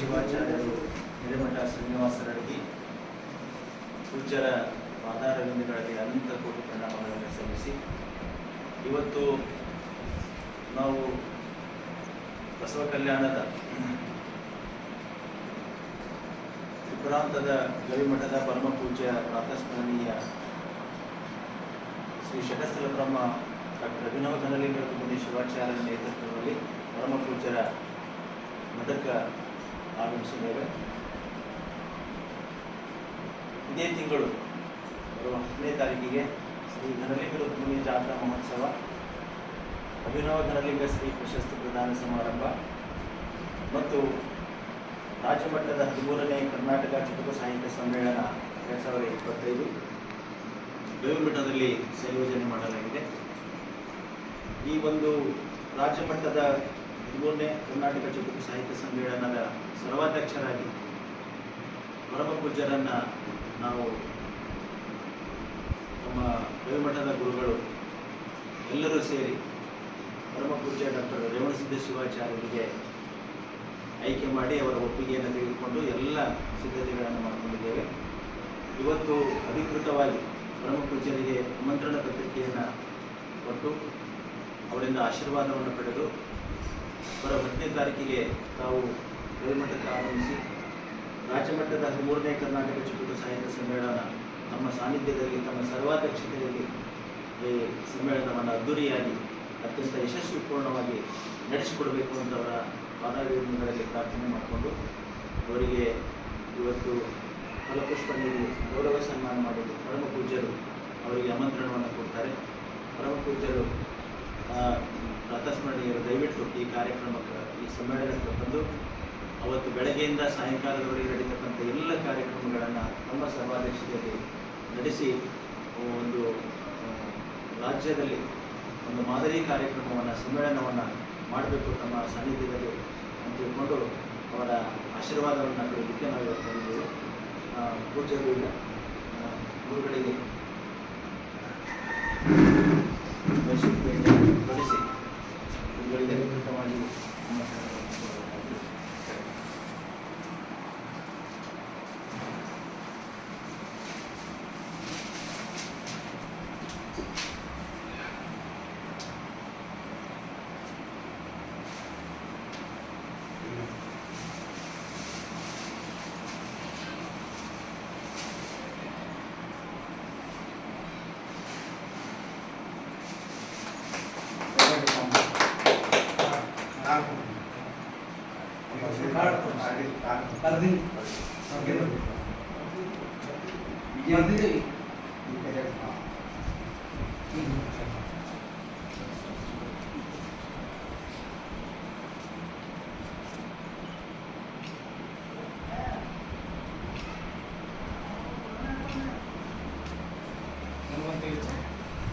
ಶಿವಾಚಾರ್ಯರು ಹಿರೇಮಠ ಶ್ರೀನಿವಾಸ ರೆಡ್ಡಿ ಪೂಜ್ಯರ ಪಾದಾರವಿಂದಗಳಲ್ಲಿ ಅನಂತ ಕೋಟಿ ಪ್ರಣಾಮಗಳನ್ನು ಸಲ್ಲಿಸಿ, ಇವತ್ತು ನಾವು ಬಸವ ಕಲ್ಯಾಣದ ತ್ರಿಪುರಾಂತದ ಗವಿಮಠದ ಪರಮ ಪೂಜ್ಯ ಪ್ರಾತಸ್ಮರಣೀಯ ಶ್ರೀ ಶಕಸ್ಥಲ ಬ್ರಹ್ಮ ಡಾಕ್ಟರ್ ಅಭಿನವ ಘನಲಿಂಗ ಶಿವಾಚಾರ್ಯ ನೇತೃತ್ವದಲ್ಲಿ ಪರಮ ಪೂಜ್ಯರ ಮಠಕ್ಕೆ ಆಗಮಿಸಿದ್ದೇವೆ. ಇದೇ ತಿಂಗಳು ಬರುವ ಹತ್ತನೇ ತಾರೀಕಿಗೆ ಶ್ರೀ ಘನಲಿಂಗ ರುಕ್ಮಿಣಿ ಜಾತ್ರಾ ಮಹೋತ್ಸವ. ಅಭಿನವ ಘನಲಿಂಗ ಶ್ರೀ ಪ್ರಶಸ್ತಿ ಪ್ರದಾನ ಸಮಾರಂಭ. ಮತ್ತು ರಾಜ್ಯಮಟ್ಟದ ಹದಿಮೂರನೇ ಕರ್ನಾಟಕ ಚುಟುಕು ಸಾಹಿತ್ಯ ಸಮ್ಮೇಳನ ಎರಡು ಸಾವಿರದ ಇಪ್ಪತ್ತೈದು. ಗವಿಮಠದಲ್ಲಿ ಸಂಯೋಜನೆ ಮಾಡಲಾಗಿದೆ. ಈ ಒಂದು ರಾಜ್ಯ ಮಟ್ಟದ ಕರ್ನಾಟಕ ಚುಟುಕು ಸಾಹಿತ್ಯ ಸಮ್ಮೇಳನದ ಸರ್ವಾಧ್ಯಕ್ಷರಾಗಿ ಪರಮ ಪೂಜ್ಯರನ್ನು ನಾವು ನಮ್ಮ ರವಿಮಠದ ಗುರುಗಳು ಎಲ್ಲರೂ ಸೇರಿ ಪರಮಪೂಜ್ಯ ಡಾಕ್ಟರ್ ರೇವಣಸಿದ್ಧ ಶಿವಾಚಾರ್ಯರಿಗೆ ಆಯ್ಕೆ ಮಾಡಿ ಅವರ ಒಪ್ಪಿಗೆಯನ್ನು ತೆಗೆದುಕೊಂಡು ಎಲ್ಲ ಸಿದ್ಧತೆಗಳನ್ನು ಮಾಡಿಕೊಂಡಿದ್ದೇವೆ. ಇವತ್ತು ಅಧಿಕೃತವಾಗಿ ಪರಮ ಪೂಜ್ಯರಿಗೆ ಆಮಂತ್ರಣ ಪತ್ರಿಕೆಯನ್ನು ಕೊಟ್ಟು ಅವರಿಂದ ಆಶೀರ್ವಾದವನ್ನು ಪಡೆದು ಬರೋ ಹತ್ತನೇ ತಾರೀಕಿಗೆ ತಾವು ಗವಿಮಠಕ್ಕೆ ಆಗಮಿಸಿ ರಾಜ್ಯಮಟ್ಟದ ಹದಿಮೂರನೇ ಕರ್ನಾಟಕ ಚಿಕ್ಕ ಸಾಹಿತ್ಯ ಸಮ್ಮೇಳನ ನಮ್ಮ ಸಾನ್ನಿಧ್ಯದಲ್ಲಿ, ತಮ್ಮ ಸರ್ವಾಧ್ಯಕ್ಷತೆಯಲ್ಲಿ ಈ ಸಮ್ಮೇಳನವನ್ನು ಅದ್ದೂರಿಯಾಗಿ, ಅತ್ಯಂತ ಯಶಸ್ವಿಪೂರ್ಣವಾಗಿ ನಡೆಸಿಕೊಡಬೇಕು ಅಂತ ಅವರ ಪಾದಾಭಿವಂದನೆಗಳಲ್ಲಿ ಪ್ರಾರ್ಥನೆ ಮಾಡಿಕೊಂಡು, ಅವರಿಗೆ ಇವತ್ತು ಫಲಪುಷ್ಪ ನೀಡಿ ಗೌರವ ಸನ್ಮಾನ ಮಾಡೋದು ಪರಮ ಪೂಜ್ಯರು ಅವರಿಗೆ ಆಮಂತ್ರಣವನ್ನು ಕೊಡ್ತಾರೆ. ಪರಮ ಪೂಜ್ಯರು ಪ್ರಾತಸ್ಮರಣೀಯರು ದಯವಿಟ್ಟು ಈ ಕಾರ್ಯಕ್ರಮಕ್ಕೆ ಈ ಸಮ್ಮೇಳನಕ್ಕೆ ಬಂದು ಅವತ್ತು ಬೆಳಗ್ಗೆಯಿಂದ ಸಾಯಂಕಾಲದವರೆಗೆ ನಡೀತಕ್ಕಂಥ ಎಲ್ಲ ಕಾರ್ಯಕ್ರಮಗಳನ್ನು ನಮ್ಮ ಸಭಾಧ್ಯಕ್ಷತೆಯಲ್ಲಿ ನಡೆಸಿ ಒಂದು ರಾಜ್ಯದಲ್ಲಿ ಒಂದು ಮಾದರಿ ಕಾರ್ಯಕ್ರಮವನ್ನು, ಸಮ್ಮೇಳನವನ್ನು ಮಾಡಬೇಕು ತಮ್ಮ ಸಾನ್ನಿಧ್ಯದಲ್ಲಿ ಅಂತ ತಿಳ್ಕೊಂಡು ಅವರ ಆಶೀರ್ವಾದವನ್ನು ಪಡೆಯಲಿಕ್ಕೆ ನಾವು ಇವತ್ತು ಬಂದಿದ್ದೇವೆ ಗುರುಗಳಿಗೆ कर दी